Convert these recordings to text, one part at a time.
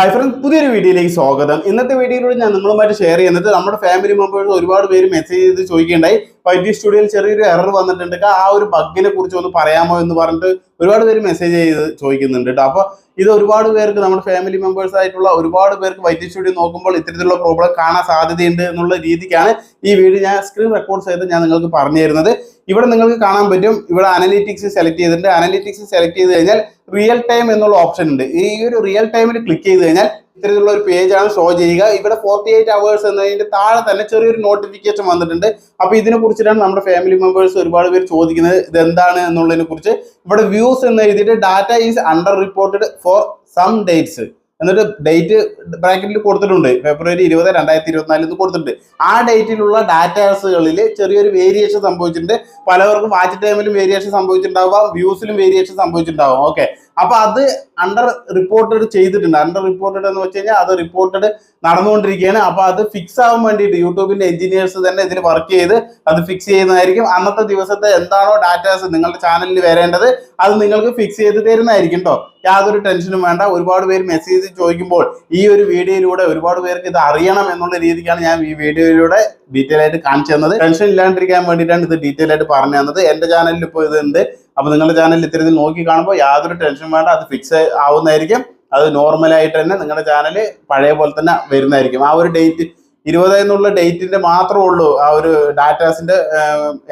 Hi friends പുതിയൊരു വീഡിയോയിലേക്ക് സ്വാഗതം. ഇന്നത്തെ വീഡിയോയിലൂടെ ഞാൻ നിങ്ങളുമായിട്ട് ഷെയർ ചെയ്യുന്നത് നമ്മുടെ ഫാമിലി മെമ്പേഴ്സ് ഒരുപാട് പേര് മെസ്സേജ് ചെയ്ത് ചോദിക്കുകയുണ്ടായി. വൈദ്യുതി സ്റ്റുഡിയോയിൽ ചെറിയൊരു എറർ വന്നിട്ടുണ്ട് ആ ഒരു ബഗ്ഗിനെ കുറിച്ച് ഒന്ന് പറയാമോ എന്ന് പറഞ്ഞിട്ട് ഒരുപാട് പേര് മെസ്സേജ് ചെയ്ത് ചോദിക്കുന്നുണ്ട് കേട്ടോ അപ്പോൾ ഇത് ഒരുപാട് പേർക്ക് നമ്മുടെ ഫാമിലി മെമ്പേഴ്സ് ആയിട്ടുള്ള ഒരുപാട് പേർക്ക് വൈദ്യ സ്റ്റുഡിയോ നോക്കുമ്പോൾ ഇത്തരത്തിലുള്ള പ്രോബ്ലം കാണാൻ സാധ്യതയുണ്ട് എന്നുള്ള രീതിക്കാണ് ഈ വീഡിയോ ഞാൻ സ്ക്രീൻ റെക്കോർഡ് ചെയ്ത് ഞാൻ നിങ്ങൾക്ക് പറഞ്ഞു തരുന്നത് ഇവിടെ നിങ്ങൾക്ക് കാണാൻ പറ്റും. ഇവിടെ അനലിറ്റിക്സ് സെലക്ട് ചെയ്തിട്ടുണ്ട്. അനലിറ്റിക്സ് സെലക്ട് ചെയ്ത് കഴിഞ്ഞാൽ റിയൽ ടൈം എന്നുള്ള ഓപ്ഷൻ ഉണ്ട്. ഈ ഒരു റിയൽ ടൈമിൽ ക്ലിക്ക് ചെയ്ത് കഴിഞ്ഞാൽ ഇത്തരത്തിലുള്ള ഒരു പേജ് ആണ് ഷോ ചെയ്യുക. ഇവിടെ ഫോർട്ടി എയ്റ്റ് അവേഴ്സ് എന്നതിന്റെ താഴെ തന്നെ ചെറിയൊരു നോട്ടിഫിക്കേഷൻ വന്നിട്ടുണ്ട്. അപ്പൊ ഇതിനെ കുറിച്ചിട്ടാണ് നമ്മുടെ ഫാമിലി മെമ്പേഴ്സ് ഒരുപാട് പേര് ചോദിക്കുന്നത്. ഇത് എന്താണ് എന്നുള്ളതിനെ കുറിച്ച്. ഇവിടെ വ്യൂസ് എന്ന് എഴുതിയിട്ട് data is under reported for some dates എന്നിട്ട് ഡേറ്റ് ബ്രാക്കറ്റിൽ കൊടുത്തിട്ടുണ്ട്. ഫെബ്രുവരി ഇരുപത് രണ്ടായിരത്തി ഇരുപത്തിനാലിൽ നിന്ന് കൊടുത്തിട്ടുണ്ട്. ആ ഡേറ്റിലുള്ള ഡാറ്റാസുകളിൽ ചെറിയൊരു വേരിയേഷൻ സംഭവിച്ചിട്ടുണ്ട്. പലവർക്കും വാച്ച് ടൈമിലും വേരിയേഷൻ സംഭവിച്ചിട്ടുണ്ടാവാം വ്യൂസിലും വേരിയേഷൻ സംഭവിച്ചിട്ടുണ്ടാവും ഓക്കെ അപ്പൊ അത് അണ്ടർ റിപ്പോർട്ടഡ് ചെയ്തിട്ടുണ്ട്. അണ്ടർ റിപ്പോർട്ടഡ് എന്ന് വെച്ച് കഴിഞ്ഞാൽ അത് റിപ്പോർട്ടഡ് നടന്നുകൊണ്ടിരിക്കുകയാണ്. അപ്പൊ അത് ഫിക്സ് ആവാൻ വേണ്ടിയിട്ട് യൂട്യൂബിന്റെ എഞ്ചിനീയേഴ്സ് തന്നെ ഇതിൽ വർക്ക് ചെയ്ത് അത് ഫിക്സ് ചെയ്യുന്നതായിരിക്കും. അന്നത്തെ ദിവസത്തെ എന്താണോ ഡാറ്റാസ് നിങ്ങളുടെ ചാനലിൽ വരേണ്ടത് അത് നിങ്ങൾക്ക് ഫിക്സ് ചെയ്ത് തരുന്നതായിരിക്കും കേട്ടോ യാതൊരു ടെൻഷനും വേണ്ട. ഒരുപാട് പേര് മെസ്സേജ് ചോദിക്കുമ്പോൾ ഈ ഒരു വീഡിയോയിലൂടെ ഒരുപാട് പേർക്ക് ഇത് അറിയണം എന്നുള്ള രീതിക്കാണ് ഞാൻ ഈ വീഡിയോയിലൂടെ ഡീറ്റെയിൽ ആയിട്ട് കാണിച്ചു തന്നത്. ടെൻഷൻ ഇല്ലാണ്ടിരിക്കാൻ വേണ്ടിയിട്ടാണ് ഇത് ഡീറ്റെയിൽ ആയിട്ട് പറഞ്ഞു തന്നത്. എന്റെ ചാനലിൽ ഇപ്പോൾ ഇത് ഉണ്ട്. അപ്പൊ നിങ്ങളുടെ ചാനലിൽ ഇത്തരത്തിൽ നോക്കി കാണുമ്പോൾ യാതൊരു ടെൻഷൻ വേണ്ട. അത് ഫിക്സ് ആവുന്നതായിരിക്കും. അത് നോർമലായിട്ട് തന്നെ നിങ്ങളുടെ ചാനൽ പഴയ പോലെ തന്നെ വരുന്നതായിരിക്കും. ആ ഒരു ഡേറ്റ് ഇരുപത് എന്നുള്ള ഡേറ്റിന്റെ മാത്രമേ ഉള്ളൂ ആ ഒരു ഡാറ്റാസിന്റെ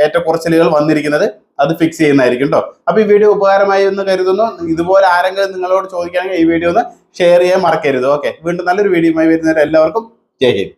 ഏറ്റക്കുറച്ചിലുകൾ വന്നിരിക്കുന്നത്. അത് ഫിക്സ് ചെയ്യുന്നതായിരിക്കും കേട്ടോ അപ്പോൾ ഈ വീഡിയോ ഉപകാരമായി എന്ന് കരുതുന്നു. ഇതുപോലെ ആരെങ്കിലും നിങ്ങളോട് ചോദിക്കുകയാണെങ്കിൽ ഈ വീഡിയോ ഒന്ന് ഷെയർ ചെയ്യാൻ മറക്കരുത്. ഓക്കെ വീണ്ടും നല്ലൊരു വീഡിയോയുമായി വരുന്നവരെ എല്ലാവർക്കും ജയ് ഹിന്ദ്.